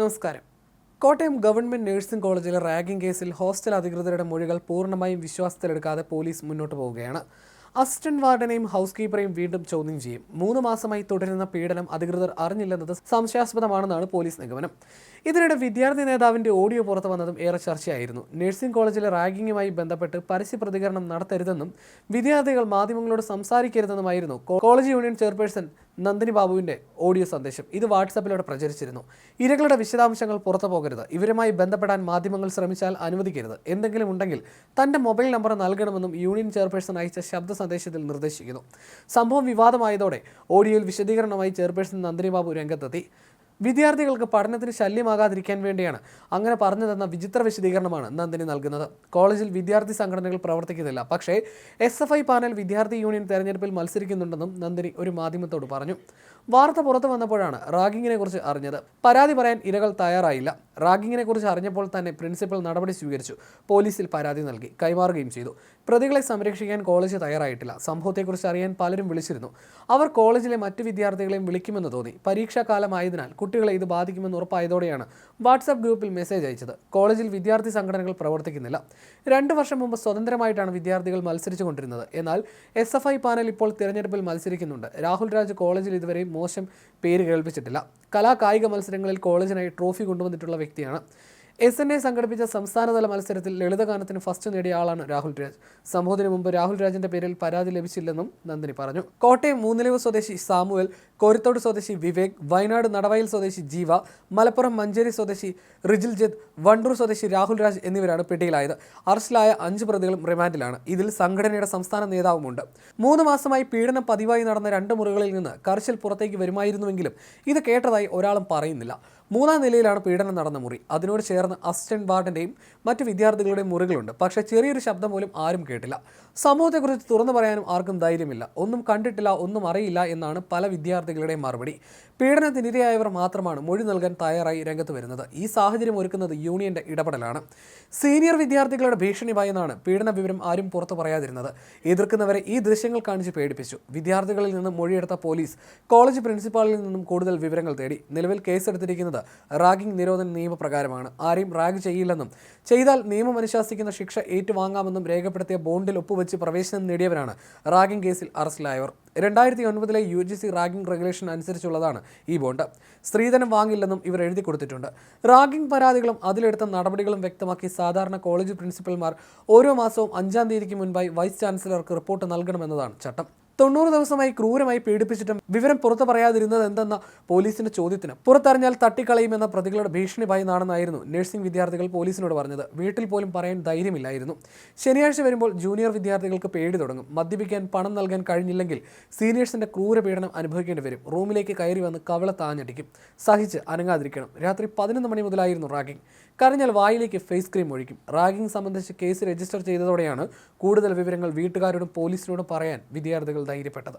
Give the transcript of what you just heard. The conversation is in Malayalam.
നമസ്കാരം. കോട്ടയം ഗവൺമെന്റ് നഴ്സിംഗ് കോളേജിലെ റാഗിംഗ് കേസിൽ ഹോസ്റ്റൽ അധികൃതരുടെ മൊഴികൾ പൂർണമായും വിശ്വാസത്തിലെടുക്കാതെ പോലീസ് മുന്നോട്ട് പോവുകയാണ്. അസിസ്റ്റന്റ് വാർഡനെയും ഹൗസ് കീപ്പറെയും വീണ്ടും ചോദ്യം ചെയ്യും. മൂന്ന് മാസമായി തുടരുന്ന പീഡനം അധികൃതർ അറിഞ്ഞില്ലെന്നത് സംശയാസ്പദമാണെന്നാണ് പോലീസ് നിഗമനം. ഇതിനിടെ വിദ്യാർത്ഥി നേതാവിന്റെ ഓഡിയോ പുറത്തു വന്നതും ഏറെ ചർച്ചയായിരുന്നു. നഴ്സിംഗ് കോളേജിലെ റാഗിങ്ങുമായി ബന്ധപ്പെട്ട് പരസ്യ പ്രതികരണം നടത്തരുതെന്നും വിദ്യാർത്ഥികൾ മാധ്യമങ്ങളോട് സംസാരിക്കരുതെന്നുമായിരുന്നു കോളേജ് യൂണിയൻ ചെയർപേഴ്സൺ നന്ദിനി ബാബുവിന്റെ ഓഡിയോ സന്ദേശം. ഇത് വാട്സാപ്പിലൂടെ പ്രചരിച്ചിരുന്നു. ഇരകളുടെ വിശദാംശങ്ങൾ പുറത്തു പോകരുത്. ഇവരുമായി ബന്ധപ്പെടാൻ മാധ്യമങ്ങൾ ശ്രമിച്ചാൽ അനുവദിക്കരുത്. എന്തെങ്കിലും ഉണ്ടെങ്കിൽ തന്റെ മൊബൈൽ നമ്പർ നൽകണമെന്നും യൂണിയൻ ചെയർപേഴ്സൺ അയച്ച ശബ്ദ സന്ദേശത്തിൽ നിർദ്ദേശിക്കുന്നു. സംഭവം വിവാദമായതോടെ ഓഡിയോയിൽ വിശദീകരണമായി ചെയർപേഴ്സൺ നന്ദിനി ബാബു രംഗത്തെത്തി. വിദ്യാർത്ഥികൾക്ക് പഠനത്തിന് ശല്യമാകാതിരിക്കാൻ വേണ്ടിയാണ്. അങ്ങനെ പറഞ്ഞു തന്ന വിചിത്ര വിശദീകരണമാണ് നന്ദിനി നൽകുന്നത്. കോളേജിൽ വിദ്യാർത്ഥി സംഘടനകൾ പ്രവർത്തിക്കുന്നില്ല. പക്ഷേ എസ് എഫ് ഐ പാനൽ വിദ്യാർത്ഥി യൂണിയൻ തെരഞ്ഞെടുപ്പിൽ മത്സരിക്കുന്നുണ്ടെന്നും നന്ദിനി ഒരു മാധ്യമത്തോട് പറഞ്ഞു. വാർത്ത പുറത്തു വന്നപ്പോഴാണ് റാഗിങ്ങിനെ കുറിച്ച് അറിഞ്ഞത്. പരാതി പറയാൻ ഇരകൾ തയ്യാറായില്ല. റാഗിങ്ങിനെ കുറിച്ച് അറിഞ്ഞപ്പോൾ തന്നെ പ്രിൻസിപ്പൽ നടപടി സ്വീകരിച്ചു. പോലീസിൽ പരാതി നൽകി. കൈമാറുകയും ചെയ്തു. പ്രതികളെ സംരക്ഷിക്കാൻ കോളേജ് തയ്യാറായിട്ടില്ല. സംഭവത്തെക്കുറിച്ച് അറിയാൻ പലരും വിളിച്ചിരുന്നു. അവർ കോളേജിലെ മറ്റു വിദ്യാർത്ഥികളെയും വിളിക്കുമെന്ന് തോന്നി. പരീക്ഷാകാലമായതിനാൽ കുട്ടികളെ ഇത് ബാധിക്കുമെന്ന് ഉറപ്പായതോടെയാണ് വാട്സാപ്പ് ഗ്രൂപ്പിൽ മെസ്സേജ് അയച്ചത്. കോളേജിൽ വിദ്യാർത്ഥി സംഘടനകൾ പ്രവർത്തിക്കുന്നില്ല. രണ്ട് വർഷം മുമ്പ് സ്വതന്ത്രമായിട്ടാണ് വിദ്യാർത്ഥികൾ മത്സരിച്ചു കൊണ്ടിരുന്നത് എന്നാൽ എസ് എഫ് ഐ പാനൽ ഇപ്പോൾ തിരഞ്ഞെടുപ്പിൽ മത്സരിക്കുന്നുണ്ട്. രാഹുൽ രാജ് കോളേജിൽ ഇതുവരെയും മോശം പേര് കേൾപ്പിച്ചിട്ടില്ല. കലാ കായിക മത്സരങ്ങളിൽ കോളേജിനായി ട്രോഫി കൊണ്ടുവന്നിട്ടുള്ള വ്യക്തിയാണ്. എസ് എൻ എ സംഘടിപ്പിച്ച സംസ്ഥാനതല മത്സരത്തിൽ ലളിതഗാനത്തിന് ഫസ്റ്റ് നേടിയ ആളാണ് രാഹുൽ രാജ്. സംഭവത്തിന് മുമ്പ് രാഹുൽ രാജിന്റെ പേരിൽ പരാതി ലഭിച്ചില്ലെന്നും നന്ദിനി പറഞ്ഞു. കോട്ടയം മൂന്നിലവ് സ്വദേശി സാമുവൽ കോരിത്തോട് സ്വദേശി വിവേക് വയനാട് നടവയൽ സ്വദേശി ജീവ മലപ്പുറം മഞ്ചേരി സ്വദേശി റിജിൽ ജിത്ത് വണ്ടൂർ സ്വദേശി രാഹുൽ രാജ് എന്നിവരാണ് പിടിയിലായത്. അറസ്റ്റിലായ അഞ്ച് പ്രതികളും റിമാൻഡിലാണ്. ഇതിൽ സംഘടനയുടെ സംസ്ഥാന നേതാവുമുണ്ട്. മൂന്ന് മാസമായി പീഡനം പതിവായി നടന്ന രണ്ട് മുറികളിൽ നിന്ന് കർശൽ പുറത്തേക്ക് വരുമായിരുന്നുവെങ്കിലും ഇത് കേട്ടതായി ഒരാളും പറയുന്നില്ല. മൂന്നാം നിലയിലാണ് പീഡനം നടന്ന മുറി. അതിനോട് ചേർന്ന് അസിസ്റ്റന്റ് വാർഡിന്റെയും മറ്റു വിദ്യാർത്ഥികളുടെയും മുറികളുണ്ട്. പക്ഷേ ചെറിയൊരു ശബ്ദം പോലും ആരും കേട്ടില്ല. സംഭവത്തെക്കുറിച്ച് തുറന്നു പറയാനും ആർക്കും ധൈര്യമില്ല. ഒന്നും കണ്ടിട്ടില്ല ഒന്നും അറിയില്ല എന്നാണ് പല വിദ്യാർത്ഥികളുടെയും മറുപടി. പീഡനത്തിനിരയായവർ മാത്രമാണ് മൊഴി നൽകാൻ തയ്യാറായി രംഗത്ത് വരുന്നത്. ഈ സാഹചര്യം ഒരുക്കുന്നത് യൂണിയന്റെ ഇടപെടലാണ്. സീനിയർ വിദ്യാർത്ഥികളുടെ ഭീഷണി ഭയന്നാണ് പീഡന വിവരം ആരും പുറത്തു പറയാതിരുന്നത്. എതിർക്കുന്നവരെ ഈ ദൃശ്യങ്ങൾ കാണിച്ച് പേടിപ്പിച്ചു. വിദ്യാർത്ഥികളിൽ നിന്ന് മൊഴിയെടുത്ത പോലീസ് കോളേജ് പ്രിൻസിപ്പാളിൽ നിന്നും കൂടുതൽ വിവരങ്ങൾ തേടി. നിലവിൽ കേസെടുത്തിരിക്കുന്നത് റാഗിംഗ് നിരോധന നിയമപ്രകാരമാണ്. ആരെയും റാഗ് ചെയ്യില്ലെന്നും ചെയ്താൽ നിയമം അനുശാസിക്കുന്ന ശിക്ഷ ഏറ്റുവാങ്ങാമെന്നും രേഖപ്പെടുത്തിയ ബോണ്ടിൽ ഒപ്പുവെച്ച് പ്രവേശനം നേടിയവരാണ് റാഗിംഗ് കേസിൽ അറസ്റ്റിലായവർ. രണ്ടായിരത്തി ഒൻപതിലെ U G C ragging regulation അനുസരിച്ചുള്ളതാണ് ഈ ബോണ്ട്. സ്ത്രീധനം വാങ്ങില്ലെന്നും ഇവർ എഴുതി കൊടുത്തിട്ടുണ്ട്. റാഗിംഗ് പരാതികളും അതിലെടുത്ത നടപടികളും വ്യക്തമാക്കി സാധാരണ കോളേജ് പ്രിൻസിപ്പൽമാർ ഓരോ മാസവും അഞ്ചാം തീയതിക്ക് മുൻപായി വൈസ് ചാൻസലർക്ക് റിപ്പോർട്ട് നൽകണമെന്നതാണ് ചട്ടം. തൊണ്ണൂറ് ദിവസമായി ക്രൂരമായി പീഡിപ്പിച്ചിട്ടും വിവരം പുറത്തു പറയാതിരുന്നത് എന്തെന്ന പോലീസിന്റെ ചോദ്യത്തിന് പുറത്തറിഞ്ഞാൽ തട്ടിക്കളയുമെന്ന പ്രതികളുടെ ഭീഷണി ഭയന്നാണെന്നായിരുന്നു നഴ്സിംഗ് വിദ്യാർത്ഥികൾ പോലീസിനോട് പറഞ്ഞത്. വീട്ടിൽ പോലും പറയാൻ ധൈര്യമില്ലായിരുന്നു. ശനിയാഴ്ച വരുമ്പോൾ ജൂനിയർ വിദ്യാർത്ഥികൾക്ക് പേടി തുടങ്ങും. മദ്യപിക്കാൻ പണം നൽകാൻ കഴിഞ്ഞില്ലെങ്കിൽ സീനിയേഴ്സിന്റെ ക്രൂരപീഡനം അനുഭവിക്കേണ്ടി വരും. റൂമിലേക്ക് കയറി വന്ന് കവള താഞ്ഞടിക്കും. സഹിച്ച് അനങ്ങാതിരിക്കണം. രാത്രി പതിനൊന്ന് മണി മുതലായിരുന്നു റാഗിംഗ്. കരഞ്ഞാൽ വായിലേക്ക് ഫേസ് ക്രീം ഒഴിക്കും. റാഗിംഗ് സംബന്ധിച്ച് കേസ് രജിസ്റ്റർ ചെയ്തതോടെയാണ് കൂടുതൽ വിവരങ്ങൾ വീട്ടുകാരോടും പോലീസിനോടും പറയാൻ വിദ്യാർത്ഥികൾ ധൈര്യപ്പെട്ടത്.